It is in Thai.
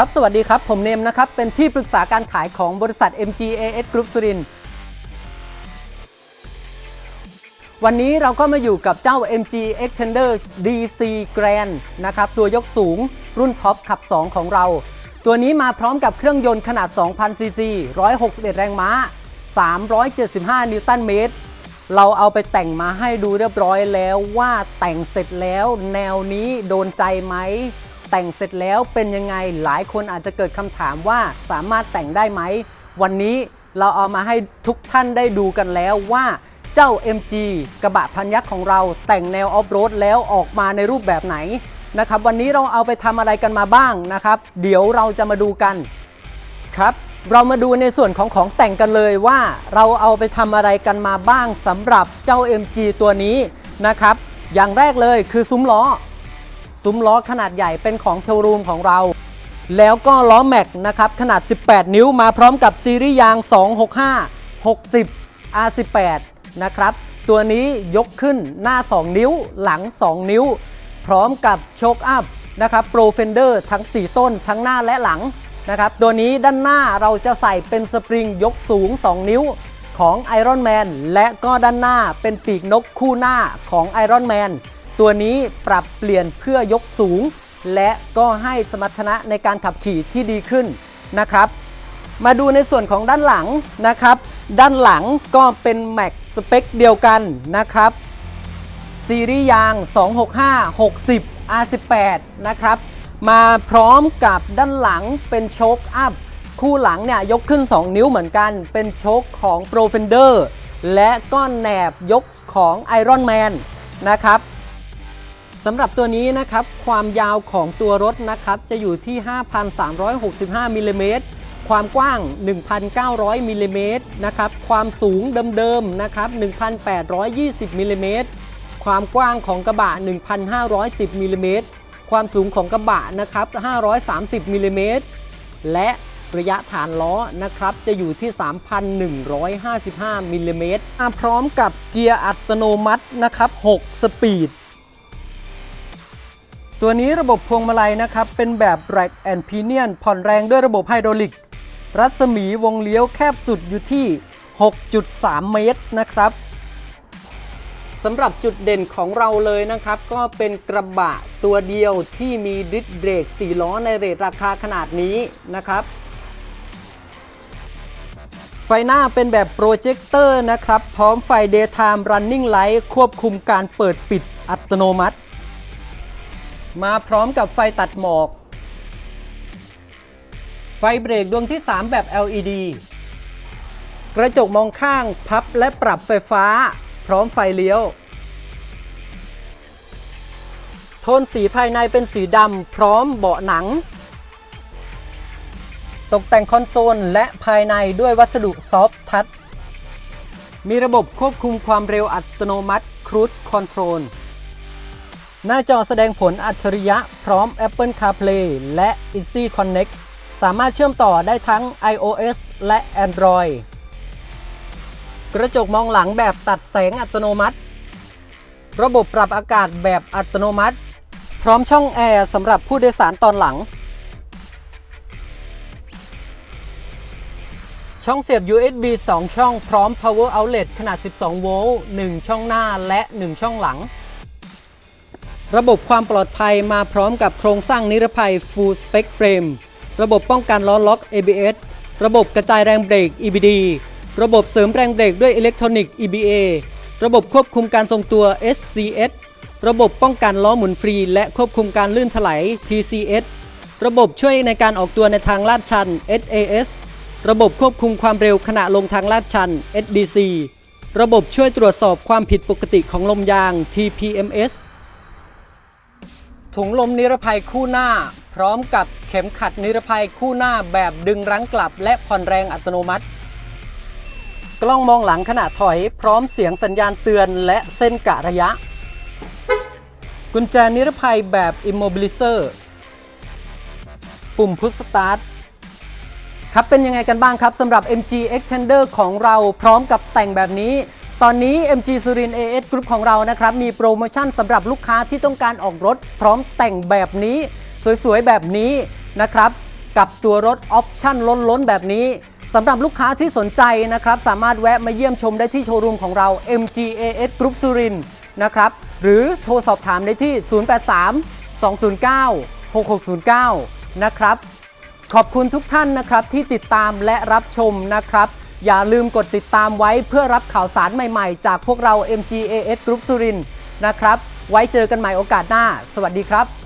ครับ สวัสดีครับ ผมเนมนะครับ เป็นที่ปรึกษาการขายของบริษัท MGAS Group สุรินทร์วันนี้เราก็มาอยู่กับเจ้า MG Extender DC Grand นะครับ ตัวยกสูงรุ่นท็อปขับ 2 ของเรา ตัวนี้มาพร้อมกับเครื่องยนต์ขนาด 2,000 ซีซี 161 แรงม้า 375 นิวตันเมตร เราเอาไปแต่งมาให้ดูเรียบร้อยแล้วว่าแต่งเสร็จแล้วแนวนี้โดนใจไหม แต่งเสร็จแล้วเป็นยังไงหลายคนอาจจะเกิดคำถามว่าสามารถแต่งได้ไหม วันนี้เราเอามาให้ทุกท่านได้ดูกันแล้วว่าเจ้า MG กระบะพันยักษ์ของเราแต่งแนวออฟโรดแล้วออกมาในรูปแบบไหนนะครับวันนี้เราเอาไปทำอะไรกันมาบ้างนะครับ เดี๋ยวเราจะมาดูกันครับ เรามาดูในส่วนของของแต่งกันเลยว่าเราเอาไปทำอะไรกันมาบ้างสำหรับเจ้า MG ตัวนี้นะครับ อย่างแรกเลยคือซุ้มล้อ ซุ้มล้อขนาดใหญ่เป็นของโชว์รูมของเรา แล้วก็ล้อแม็กนะครับขนาด 18 นิ้วมาพร้อมกับซีรีส์ยาง 265 60 R18 นะครับ ตัวนี้ยกขึ้นหน้า 2 นิ้วหลัง 2 นิ้ว พร้อมกับโชคอัพนะครับโปรเฟนเดอร์ทั้ง 4 ต้นทั้งหน้าและหลังนะครับ ตัวนี้ด้านหน้าเราจะใส่เป็นสปริงยกสูง 2 นิ้วของ Iron Man และก็ด้านหน้าเป็นปีกนกคู่หน้าของ Iron Man ตัวนี้ปรับเปลี่ยนเพื่อยกสูง และก็ให้สมรรถนะในการขับขี่ที่ดีขึ้นนะครับ มาดูในส่วนของด้านหลังนะครับ ด้านหลังก็เป็นแม็กสเปคเดียวกันนะครับซีรีส์ยาง 265 60 R18 นะครับ มาพร้อมกับด้านหลังเป็นโชคอัพ คู่หลังเนี่ยยกขึ้น 2 นิ้วเหมือนกัน เป็นโชคของ Pro Fender และก็แหนบยกของ Iron Man นะครับ สำหรับตัวนี้นะครับความยาวของตัวรถนะครับจะอยู่ที่ 5,365มิลลิเมตรความกว้าง 1,900มิลลิเมตรนะครับความสูงเดิมๆนะครับ1,820มิลลิเมตรความกว้างของกระบะ 1,510มิลลิเมตรความสูงของกระบะนะครับ530มิลลิเมตรและระยะฐานล้อนะครับจะอยู่ที่ 3,155มิลลิเมตรมาพร้อมกับเกียร์อัตโนมัตินะครับ6สปีด ตัวนี้ระบบพวงมาลัยนะครับ เป็นแบบ Rack and Pinion ผ่อนแรงด้วยระบบไฮดรอลิก รัศมีวงเลี้ยวแคบสุดอยู่ที่ 6.3 เมตรนะครับสำหรับจุดเด่นของเราเลยนะครับ ก็เป็นกระบะตัวเดียวที่มีดิสเบรก4ล้อในเรทราคาขนาดนี้นะครับ ไฟหน้าเป็นแบบโปรเจคเตอร์นะครับ พร้อมไฟ Daytime Running Light ควบคุมการเปิดปิดอัตโนมัติ มาพร้อมกับไฟตัดหมอก ไฟเบรกดวงที่ 3 แบบ LED กระจกมองข้างพับและปรับไฟฟ้า พร้อมไฟเลี้ยว โทนสีภายในเป็นสีดำพร้อมเบาะหนัง ตกแต่งคอนโซลและภายในด้วยวัสดุซอฟทัชมีระบบควบคุมความเร็วอัตโนมัติ Cruise Control หน้าจอแสดงผลอัจฉริยะพร้อม Apple CarPlay และ Easy Connect สามารถเชื่อมต่อได้ทั้ง iOS และ Android กระจกมองหลังแบบตัดแสงอัตโนมัติ ระบบปรับอากาศแบบอัตโนมัติ พร้อมช่องแอร์สำหรับผู้โดยสารตอนหลัง ช่องเสียบ USB 2 ช่องพร้อม Power Outlet ขนาด 12 โวลต์ 1 ช่องหน้าและ 1 ช่องหลัง ระบบความปลอดภัยมาพร้อมกับโครงสร้างนิรภัย Full Spec Frame ระบบป้องกันล้อล็อก ABS ระบบกระจายแรงเบรก EBD ระบบเสริมแรงเบรกด้วยอิเล็กทรอนิกส์ EBA ระบบควบคุมการทรงตัว SCS ระบบป้องกันล้อหมุนฟรี และควบคุมการลื่นถลาย TCS ระบบช่วยในการออกตัวในทางลาดชัน SAS ระบบควบคุมความเร็วขณะลงทางลาดชัน SDC ระบบช่วยตรวจสอบความผิดปกติของลมยาง TPMS ถุงลมนิรภัยคู่หน้า พร้อมกับเข็มขัดนิรภัยคู่หน้าแบบดึงรั้งกลับ และผ่อนแรงอัตโนมัติ กล้องมองหลังขณะถอย พร้อมเสียงสัญญาณเตือนและเส้นกะระยะ กุญแจนิรภัยแบบ Immobilizer ปุ่มพุชสตาร์ทครับเป็นยังไงกันบ้างครับสำหรับ MG Extender ของเราพร้อมกับแต่งแบบนี้ ตอนนี้ MG สุริน AS Group ของเรานะครับ มีโปรโมชั่นสำหรับลูกค้าที่ต้องการออกรถ พร้อมแต่งแบบนี้ สวยๆ แบบนี้นะครับ กับตัวรถออปชั่นล้นๆ แบบนี้สำหรับลูกค้าที่สนใจนะครับ สามารถแวะมาเยี่ยมชมได้ที่โชว์รูมของเรา MGAS Group สุรินนะครับ หรือโทรสอบถามได้ที่ 083 209 6609 นะครับ ขอบคุณทุกท่านนะครับที่ติดตามและรับชมนะครับ อย่าลืมกดติดตามไว้เพื่อรับข่าวสารใหม่ๆ จากพวกเรา MGAS Group สุรินนะครับ ไว้เจอกันใหม่โอกาสหน้า สวัสดีครับ